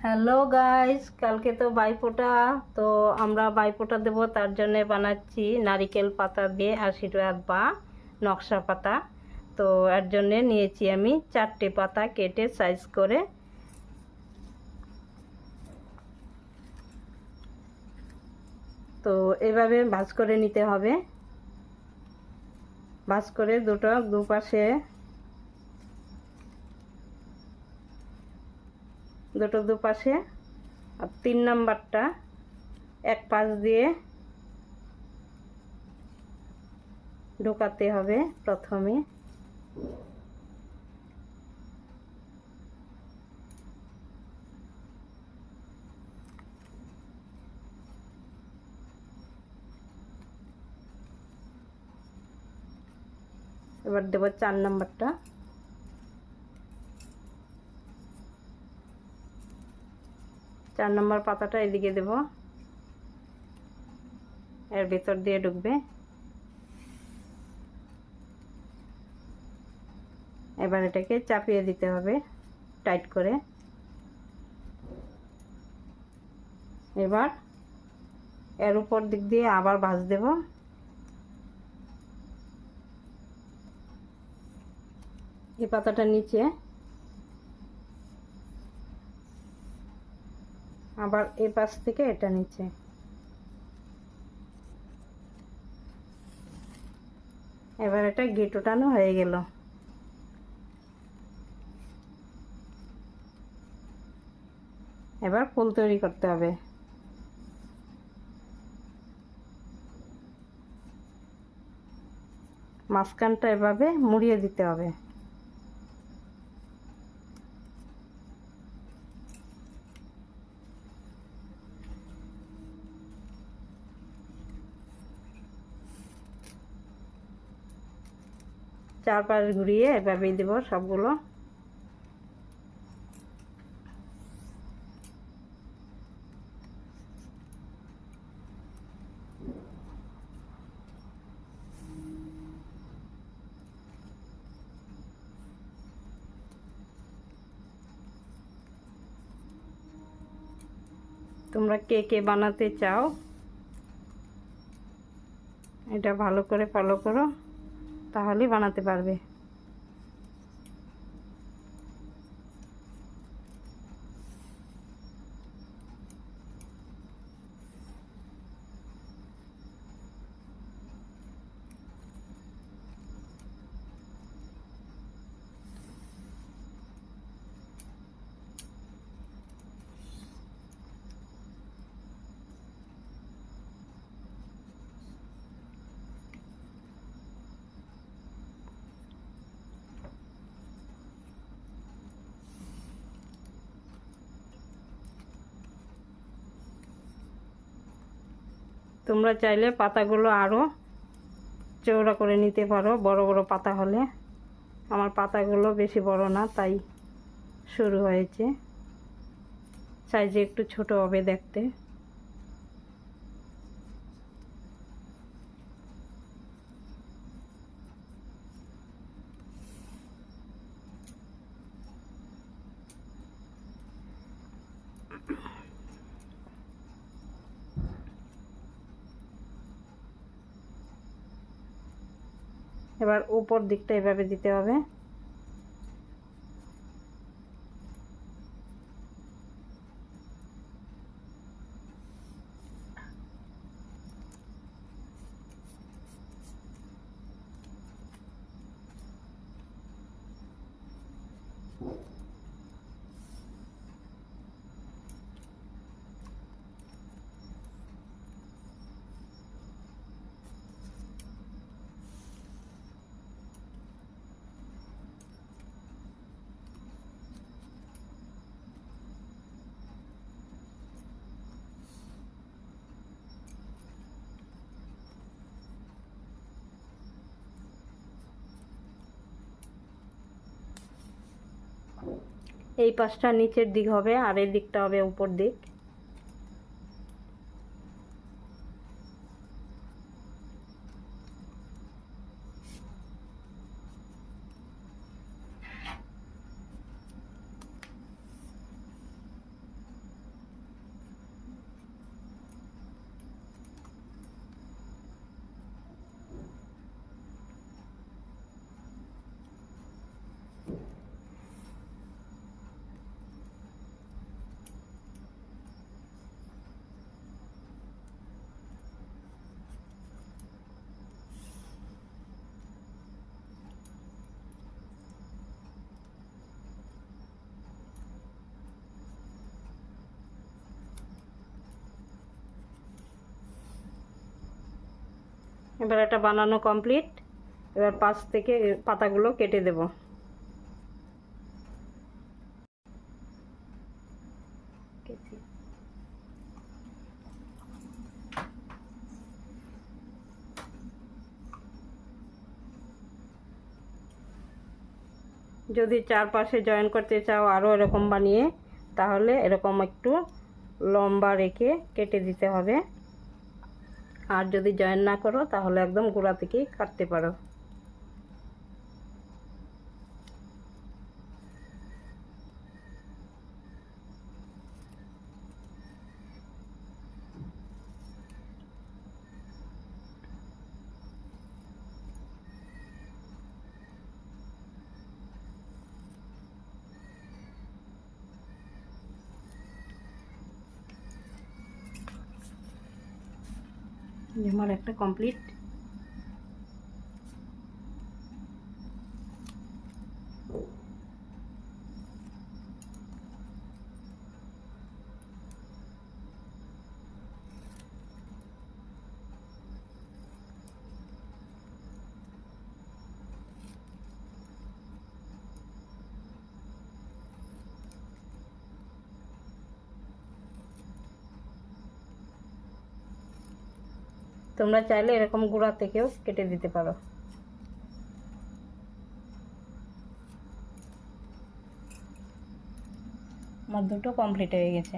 Hello guys, কালকে তো বাইফোঁটা তো আমরা বাইফোঁটা দেব, তার জন্য বানাচ্ছি নারিকেল পাতা দিয়ে আশীর্বাদ বা নকশা পাতা। তো এর জন্যে নিয়েছি আমি চারটে পাতা কেটে সাইজ করে। তো এভাবে ভাজ করে নিতে হবে। ভাজ করে দুটো দুপাশে দুটো দুপাশে আর তিন নাম্বারটা এক পাশ দিয়ে ঢোকাতে হবে প্রথমে। এবার দেবো চার নাম্বারটা। চার নম্বর পাতাটা এদিকে দেব। এর ভেতর দিয়ে ঢুকবে। এবার এটাকে চাপিয়ে দিতে হবে টাইট করে। এবার এর উপর দিক দিয়ে আবার ভাঁজ দেব। এই পাতাটা নিচে আবার এ পাশ থেকে এটা নিচে। এবার এটা গেট ওঠানো হয়ে গেল। এবার ফুল তৈরি করতে হবে। মাঝখানটা এভাবে মুড়িয়ে দিতে হবে। চারপাশ ঘুরিয়ে এভাবেই দেবো সবগুলো। তোমরা কে কে বানাতে চাও, এটা ভালো করে ফলো করো। তাহলেই বানাতে পারবে। তোমরা চাইলে পাতাগুলো আরও চৌড়া করে নিতে পারো, বড় বড় পাতা হলে। আমার পাতাগুলো বেশি বড় না, তাই শুরু হয়েছে। সাইজে একটু ছোট হবে দেখতে। এবার উপর দিকটা এভাবে দিতে হবে। এই পাশটা নিচের দিক হবে আর এই দিকটা হবে উপর দিক। এবার এটা বানানো কমপ্লিট এবার পাশ থেকে পাতাগুলো কেটে দেব। যদি চারপাশে জয়েন করতে চাও আরও এরকম বানিয়ে, তাহলে এরকম একটু লম্বা রেখে কেটে দিতে হবে। আর যদি জয়েন না করো তাহলে একদম গোড়া থেকেই কাটতে পারো। আমার একটা কমপ্লিট তোমরা চাইলে এরকম গুঁড়া থেকেও কেটে দিতে পারো। আমার দুটো কমপ্লিট হয়ে গেছে।